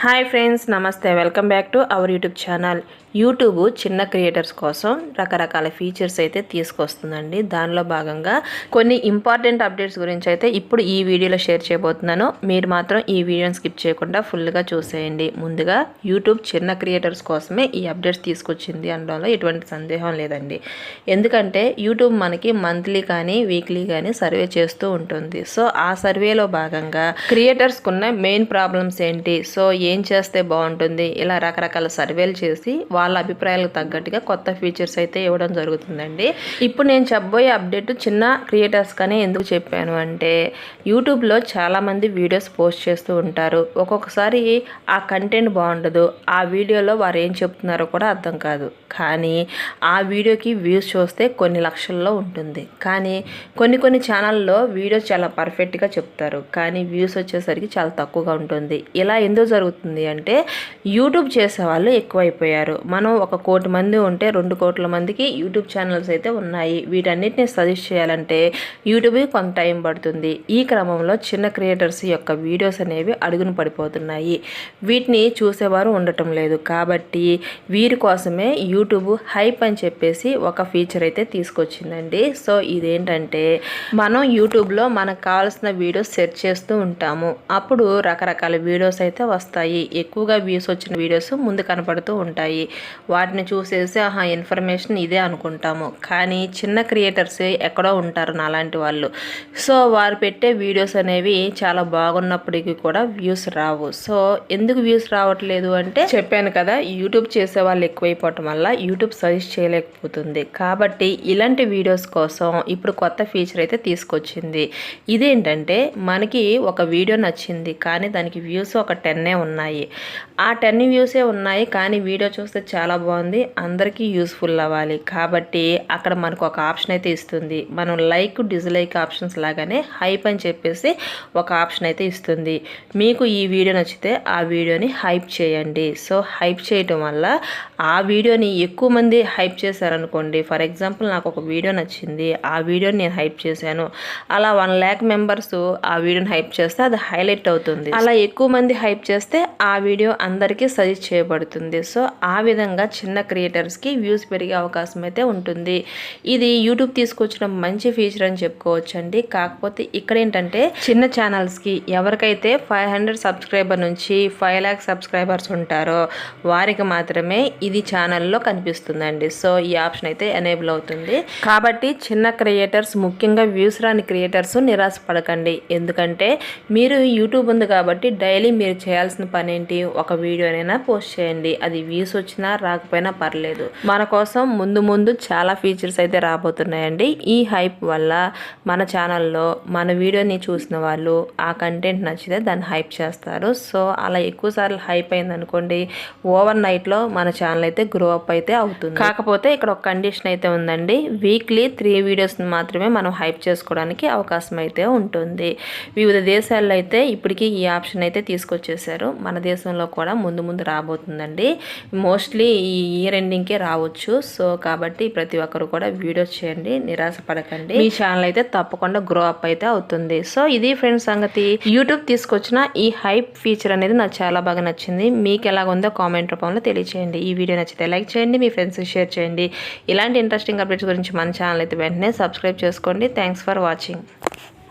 Hi friends నమస్తే. Welcome back to our YouTube channel. YouTube చిన్న creators కోసం రకరకాల ఫీచర్స్ అయితే తీసుకొస్తుందండి. దానిలో భాగంగా కొన్ని ఇంపార్టెంట్ అప్డేట్స్ గురించి అయితే ఇప్పుడు ఈ వీడియోలో షేర్ చేయబోతున్నాను. మీరు మాత్రం ఈ వీడియోని స్కిప్ చేయకుండా ఫుల్గా చూసేయండి. ముందుగా యూట్యూబ్ చిన్న క్రియేటర్స్ కోసమే ఈ అప్డేట్స్ తీసుకొచ్చింది అనడంలో ఎటువంటి సందేహం లేదండి. ఎందుకంటే యూట్యూబ్ మనకి మంత్లీ కానీ వీక్లీ కానీ సర్వే చేస్తూ ఉంటుంది. సో ఆ సర్వేలో భాగంగా క్రియేటర్స్కున్న మెయిన్ ప్రాబ్లమ్స్ ఏంటి? సో ఏం చేస్తే బాగుంటుంది? ఇలా రకరకాల సర్వేలు చేసి వాళ్ళ అభిప్రాయాలకు తగ్గట్టుగా కొత్త ఫీచర్స్ అయితే ఇవ్వడం జరుగుతుందండి. ఇప్పుడు నేను చెప్పబోయే అప్డేట్ చిన్న క్రియేటర్స్గానే ఎందుకు చెప్పాను అంటే యూట్యూబ్లో చాలామంది వీడియోస్ పోస్ట్ చేస్తూ ఉంటారు. ఒక్కొక్కసారి ఆ కంటెంట్ బాగుండదు. ఆ వీడియోలో వారు ఏం చెప్తున్నారో కూడా అర్థం కాదు. కానీ ఆ వీడియోకి వ్యూస్ చూస్తే కొన్ని లక్షల్లో ఉంటుంది. కానీ కొన్ని కొన్ని ఛానల్లో వీడియోస్ చాలా పర్ఫెక్ట్గా చెప్తారు. కానీ వ్యూస్ వచ్చేసరికి చాలా తక్కువగా ఉంటుంది. ఇలా ఎందుకు జరుగుతుంది? అంటే యూట్యూబ్ చేసే వాళ్ళు ఎక్కువైపోయారు. మనం ఒక కోటి మంది ఉంటే రెండు కోట్ల మందికి యూట్యూబ్ ఛానల్స్ అయితే ఉన్నాయి. వీటన్నిటిని సజెస్ట్ చేయాలంటే యూట్యూబ్కి కొంత టైం పడుతుంది. ఈ క్రమంలో చిన్న క్రియేటర్స్ యొక్క వీడియోస్ అనేవి అడుగును పడిపోతున్నాయి. వీటిని చూసేవారు ఉండటం లేదు. కాబట్టి వీరి కోసమే యూట్యూబ్ హైప్ అని చెప్పేసి ఒక ఫీచర్ అయితే తీసుకొచ్చిందండి. సో ఇదేంటంటే మనం యూట్యూబ్లో మనకు కావాల్సిన వీడియోస్ సెర్చ్ చేస్తూ ఉంటాము. అప్పుడు రకరకాల వీడియోస్ అయితే వస్తాయి. ఎక్కువగా వ్యూస్ వచ్చిన వీడియోస్ ముందు కనపడుతూ ఉంటాయి. వాటిని చూసేసి ఆహా ఇన్ఫర్మేషన్ ఇదే అనుకుంటాము. కానీ చిన్న క్రియేటర్స్ ఎక్కడో ఉంటారు నాలాంటి వాళ్ళు. సో వారు పెట్టే వీడియోస్ అనేవి చాలా బాగున్నప్పటికీ కూడా వ్యూస్ రావు. సో ఎందుకు వ్యూస్ రావట్లేదు అంటే చెప్పాను కదా యూట్యూబ్ చేసే వాళ్ళు ఎక్కువైపోవటం వల్ల యూట్యూబ్ సజెస్ట్ చేయలేకపోతుంది. కాబట్టి ఇలాంటి వీడియోస్ కోసం ఇప్పుడు కొత్త ఫీచర్ అయితే తీసుకొచ్చింది. ఇదేంటంటే మనకి ఒక వీడియో నచ్చింది కానీ దానికి వ్యూస్ ఒక టెన్నే ఉన్నాయి. ఉన్నాయి. ఆ టెన్ వ్యూసే ఉన్నాయి కానీ వీడియో చూస్తే చాలా బాగుంది. అందరికీ యూస్ఫుల్ అవ్వాలి. కాబట్టి అక్కడ మనకు ఒక ఆప్షన్ అయితే ఇస్తుంది. మనం లైక్ డిజ్లైక్ ఆప్షన్స్ లాగానే హైప్ అని చెప్పేసి ఒక ఆప్షన్ అయితే ఇస్తుంది. మీకు ఈ వీడియో నచ్చితే ఆ వీడియోని హైప్ చేయండి. సో హైప్ చేయటం వల్ల ఆ వీడియోని ఎక్కువ మంది హైప్ చేశారనుకోండి. ఫర్ ఎగ్జాంపుల్ నాకు ఒక వీడియో నచ్చింది. ఆ వీడియోని నేను హైప్ చేశాను. అలా వన్ ల్యాక్ మెంబర్స్ ఆ వీడియోని హైప్ చేస్తే అది హైలైట్ అవుతుంది. అలా ఎక్కువ మంది హైప్ చేస్తే ఆ వీడియో అందరికీ సజెస్ట్ చేయబడుతుంది. సో ఆ విధంగా చిన్న క్రియేటర్స్కి వ్యూస్ పెరిగే అవకాశం అయితే ఉంటుంది. ఇది యూట్యూబ్ తీసుకొచ్చిన మంచి ఫీచర్ అని చెప్పుకోవచ్చండి. కాకపోతే ఇక్కడ ఏంటంటే చిన్న ఛానల్స్కి ఎవరికైతే ఫైవ్ హండ్రెడ్ సబ్స్క్రైబర్ నుంచి ఫైవ్ ల్యాక్ సబ్స్క్రైబర్స్ ఉంటారో వారికి మాత్రమే ఇది ఛానల్లో కనిపిస్తుందండి. సో ఈ ఆప్షన్ అయితే ఎనేబుల్ అవుతుంది. కాబట్టి చిన్న క్రియేటర్స్ ముఖ్యంగా వ్యూస్ రాని క్రియేటర్స్ నిరాశపడకండి ఎందుకంటే మీరు యూట్యూబ్ ఉంది కాబట్టి డైలీ మీరు చేయాల్సిన పనేంటి? ఒక వీడియోనైనా పోస్ట్ చేయండి. అది వ్యూస్ వచ్చినా రాకపోయినా పర్లేదు. మన కోసం ముందు ముందు చాలా ఫీచర్స్ అయితే రాబోతున్నాయండి. ఈ హైప్ వల్ల మన ఛానల్లో మన వీడియోని చూసిన వాళ్ళు ఆ కంటెంట్ నచ్చితే దాన్ని హైప్ చేస్తారు. సో అలా ఎక్కువ సార్లు హైప్ అయిందనుకోండి ఓవర్ నైట్లో మన ఛానల్ అయితే గ్రో అప్ అయితే అవుతుంది. కాకపోతే ఇక్కడ ఒక కండిషన్ అయితే ఉందండి. వీక్లీ త్రీ వీడియోస్ని మాత్రమే మనం హైప్ చేసుకోవడానికి అవకాశం అయితే ఉంటుంది. వివిధ దేశాల్లో అయితే ఇప్పటికీ ఈ ఆప్షన్ అయితే తీసుకొచ్చేసారు మన దేశంలో కూడా ముందు ముందు రాబోతుందండి. మోస్ట్లీ ఈ ఇయర్ ఎండింగ్కే రావచ్చు. సో కాబట్టి ప్రతి ఒక్కరు కూడా వీడియోస్ చేయండి. నిరాశ పడకండి. మీ ఛానల్ అయితే తప్పకుండా గ్రో అప్ అయితే అవుతుంది. సో ఇది ఫ్రెండ్స్ సంగతి. యూట్యూబ్ తీసుకొచ్చిన ఈ హైప్ ఫీచర్ అనేది నాకు చాలా బాగా నచ్చింది. మీకు ఎలాగ ఉందో కామెంట్ రూపంలో తెలియచేయండి. ఈ వీడియో నచ్చితే లైక్ చేయండి మీ ఫ్రెండ్స్కి షేర్ చేయండి. ఇలాంటి ఇంట్రెస్టింగ్ అప్డేట్స్ గురించి మన ఛానల్ అయితే వెంటనే సబ్స్క్రైబ్ చేసుకోండి. Thanks for watching